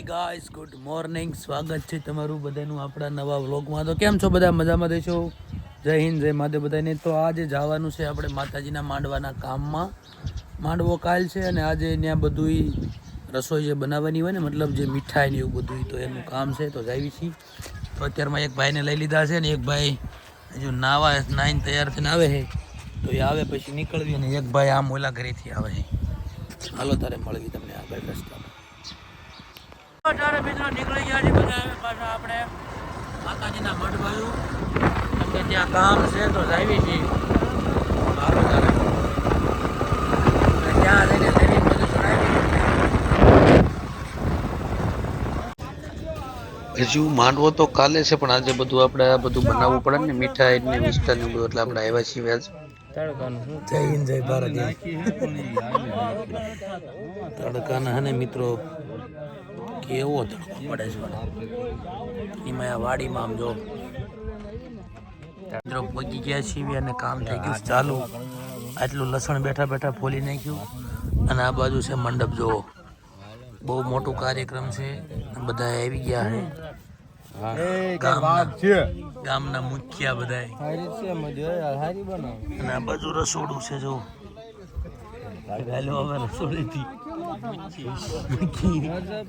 Guys good morning સ્વાગત છે તમારું બધાનું આપણા નવા વ્લોગમાં તો કેમ છો બધા? મજામાં દેશો? જય હિન્દ, જય માધે બધાને. તો આજે જવાનું છે આપણે માતાજીના માંડવાના કામમાં. માંડવો કાલ છે અને આજે ત્યાં બધુંય રસોઈ જે બનાવવાની હોય ને, મતલબ જે મીઠાઈ ને એવું બધું તો એનું કામ છે, તો જાવી છીએ તો અત્યારમાં એક ભાઈને લઈ લીધા છે ને, એક ભાઈ હજુ નાવા નાઈન તૈયાર થઈને આવે છે. તો એ આવે પછી નીકળવી અને એક ભાઈ આમ ઓલા ઘરેથી આવે છે. હાલો તારે મળવી તમને આગળ રસ્તામાં. ત્યાં હજુ માંડવો તો કાલે છે, પણ આજે બધું આપણે આ બધું બનાવવું પડે ને, મીઠાઈ ને મિષ્ટાન ને બધું, એટલે આપણે આવ્યા છીએ જય હિન્દ જય ભારત. તડકાના હને મિત્રો કેવો તડકો પડે છે એમાં આ વાડીમાં આમ જો મિત્રો પગી ગયા છીએ અને કામ થઈ ગયું ચાલુ. આટલું લસણ બેઠા બેઠા ફોલી નાખ્યું. અને આ બાજુ છે મંડપ જોવો બહુ મોટું કાર્યક્રમ છે. બધા આવી ગયા છે ગામના મુખ્યા બધા અને આ બાજુ રસોડું છે જો હવે હા. અહીંયા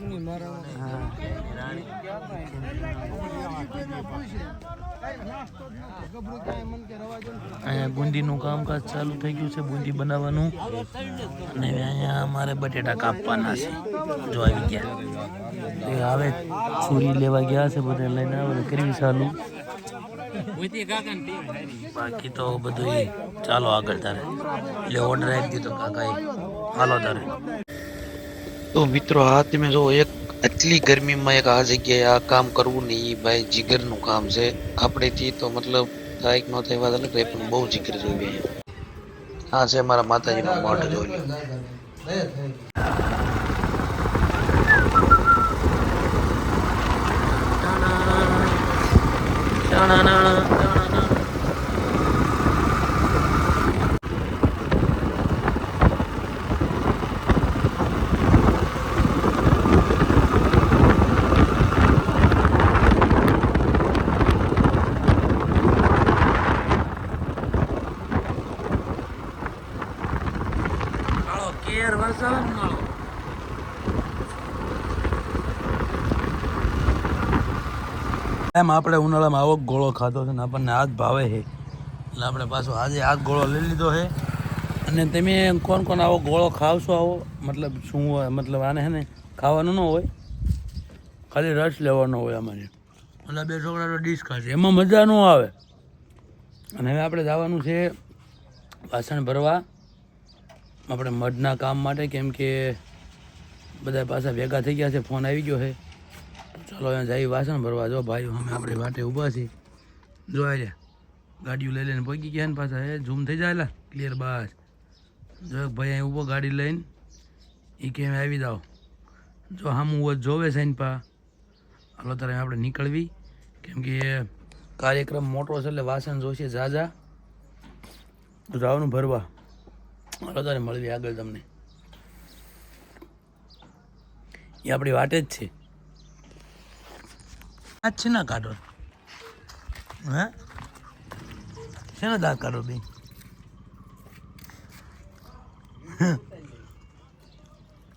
બુંદીનું કામકાજ ચાલુ થઈ ગયું છે, બુંદી બનાવવાનું. અને અહીંયા અમારે બટેટા કાપવાના છે, જો આવી ગયા. એ હવે છોરી લેવા ગયા છે, બધા લઈને આવે કરવી ચાલુ બાકી તો બધું ચાલો આગળ તારે. એટલે ઓર્ડર આપી દીધો કાકાએ. હાલો તારે. તો મિત્રો, આ તમે જો એક આટલી ગરમીમાં એક આ જગ્યાએ આ કામ કરવું નહીં ભાઈ જીગરનું કામ છે. આપણેથી તો મતલબ થાય કે ન થાય વાત અલગ રહે પણ બહુ જીગર જોઈએ હા, છે મારા માતાજીનો મઠ જોઈ લો નાળો કેર વરસાવે ને નાળો એમ આપણે ઉનાળામાં આવો ગોળો ખાધો છે ને આપણને આ જ ભાવે છે. એટલે આપણે પાછો આજે આ ગોળો લઈ લીધો છે. અને તમે કોણ કોણ આવો ગોળો ખાવશો આવો? મતલબ શું હોય? મતલબ આને હે ને ખાવાનું ન હોય. ખાલી રસ લેવાનો હોય અમારે એટલે બે છોકરા તો ડીશ ખાશે. એમાં મજા ન આવે. અને હવે આપણે જવાનું છે વાસણ ભરવા. આપણે મઢના કામ માટે કેમ કે બધા પાછા ભેગા થઈ ગયા છે, ફોન આવી ગયો છે. ચાલો અહીંયા જાય વાસણ ભરવા. જો ભાઈ અમે આપણે માટે ઊભા છીએ. જો આજે ગાડીઓ લઈ લઈને પહોંચી ગયા ને પાછા. એ ઝૂમ થઈ જાય ક્લિયર બસ જો ભાઈ અહીં ઊભો ગાડી લઈને એ કેમ આવી જાઓ. જો હામું હું જોવે છે ને પા. હાલો, તારે આપણે નીકળવી. કેમ કે કાર્યક્રમ મોટો છે એટલે વાસણ જોશે ઝાઝા. જાવનું ભરવા. મળી મળવી આગળ તમને. એ આપણી વાટે જ છે. આ છે ને કાઢો. હે? શેનો દાંત કાઢો બે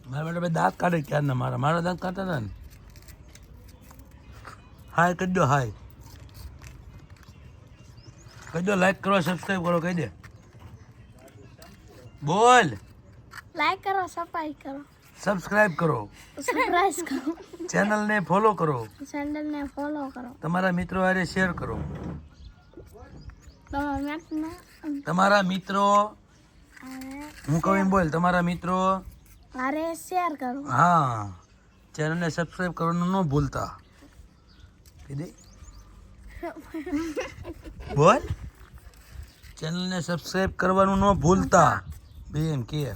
મારા બેટા દાંત કાઢે ક્યાં મારા. મારા દાંત કાઢતા હતા ને. હાય, કહી દો હાય. કહી દો લાઈક કરો સબસ્ક્રાઈબ કરો, કહી દે. બોલ. લાઈક કરો સફાઈ કરો. સબસ્ક્રાઇબ કરો. સરપ્રાઈઝ કરો. ચેનલને ફોલો કરો. ચેનલને ફોલો કરો. તમારા મિત્રો હારે શેર કરો. તમારા મિત્રો. હું કહું એમ બોલ તમારા મિત્રો. હારે શેર કરો. હા. ચેનલને સબસ્ક્રાઇબ કરવાનું ન ભૂલતા. કીધી? બોલ. ચેનલને સબસ્ક્રાઇબ કરવાનું ન ભૂલતા. બેન કે.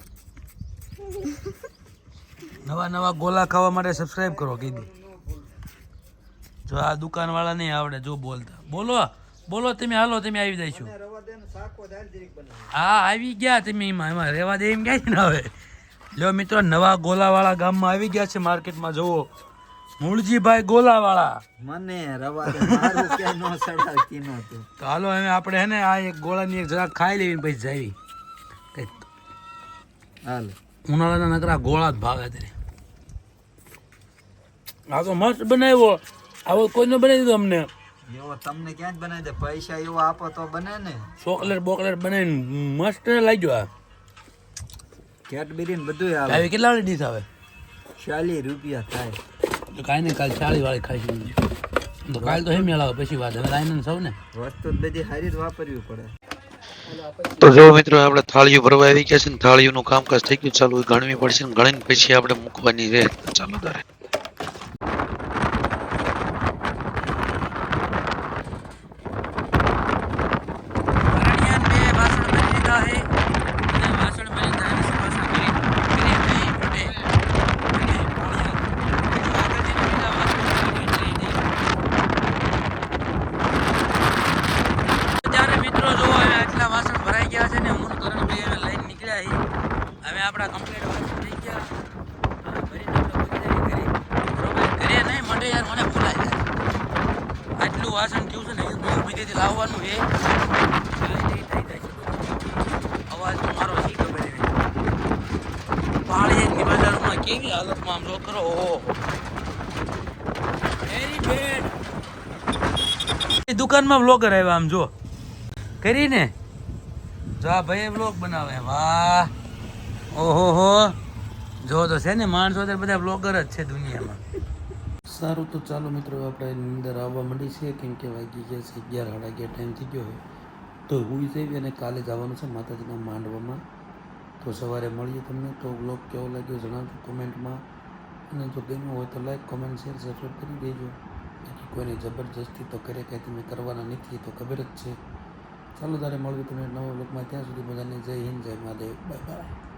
નવા નવા ગોલા ખાવા માટે સબસ્ક્રાઇબ કરો કીધી જો આ દુકાનવાળા નહીં આવડે જો બોલતા. બોલો બોલો તમે હાલો તમે આવી જઈશું. હા આવી ગયા તમે એમાં એમાં રેવા દે એમ ક્યાંય ને હવે લ્યો મિત્રો નવા ગોલાવાળા ગામમાં આવી ગયા છે માર્કેટમાં જુઓ. મૂળજીભાઈ ગોલાવાળા. મને રવા હાલો હવે આપણે હે ને આ એક ગોળાની એક જરાક ખાઈ લેવી પછી જાવી ઉનાળાના નકરા ગોળા જ ભાવે ત્યારે આ તો મસ્ત બનાવ્યો. આવો કોઈનો બનાવી દીધો અમને? એવો તમને ક્યાં જ બનાવી દે? પૈસા એવો આપો તો બને ને. ચોકલેટ બોકલેટ બનાવીને મસ્ત લાગ્યો આ. કેટબેરી ને બધું આવે. આવી કેટલા વાળી ડીશ આવે? ચાલીસ રૂપિયા થાય. તો કાંઈ નહીં કાલે ચાળી વાળી ખાઈશું તો કાલે તો મેળાવે પછી વાત. હવે લાઈને સૌ ને વસ્તુ બધી સારી જ વાપરવી પડે. તો જો મિત્રો આપણે થાળીઓ ભરવા આવી ગયા છે ને થાળીઓનું કામકાજ થઈ ગયું ચાલુ ગણવી પડશે ને ગણીને પછી આપણે મૂકવાની રહે. ચાલો તારે અત્યારે મિત્રો જો હવે આટલા વાસણ ભરાઈ ગયા છે ને હું ને કરણભાઈ હવે લઈને નીકળ્યા છીએ હવે આપણા કમ્પ્લીટ વાસણ થઈ ગયા હવે ભરીને આપણે પહોંચી જઈએ ઘરે બરોબર ઘરે નહીં મંડે યાર મને ભૂલાઈ જાય વાસણ થયું છે ને, એ દૂર બીજેથી લાવવાનું એ. અવાજ તો મારો શી ખબર નહીં. પાળી બજારમાં કેવી હાલતમાં આમ જો કરો ઓહો દુકાનમાં બ્લોગર આવ્યા આમ જો કરીને? જો આ ભાઈ બ્લોગ બનાવે. વાહ. ઓહો, હો. જો તો છે ને, માણસો બધા બ્લોગર જ છે દુનિયામાં. સારું તો ચાલો મિત્રો આપણે અંદર આવવા માંડી છે કેમ કે વાગી ગયા છે અગિયાર, સાડા અગિયાર ટાઈમ થઈ ગયો હોય. તો હું જઈ અને કાલે જવાનું છે માતાજીના માંડવામાં. તો સવારે મળીએ તમને. તો બ્લોગ કેવો લાગ્યો જણાવજો કોમેન્ટમાં અને જો ગમ્યું હોય તો લાઈક કોમેન્ટ શેર સબસ્ક્રાઈબ કરી દેજો. બાકી કોઈને જબરજસ્તી તો કરે કંઈ તમે કરવાના નથી તો ખબર જ છે. ચાલો તારે મળવી તમને નવા બ્લોગમાં ત્યાં સુધી બધાને જય હિન્દ, જય મહાદેવ. Bye bye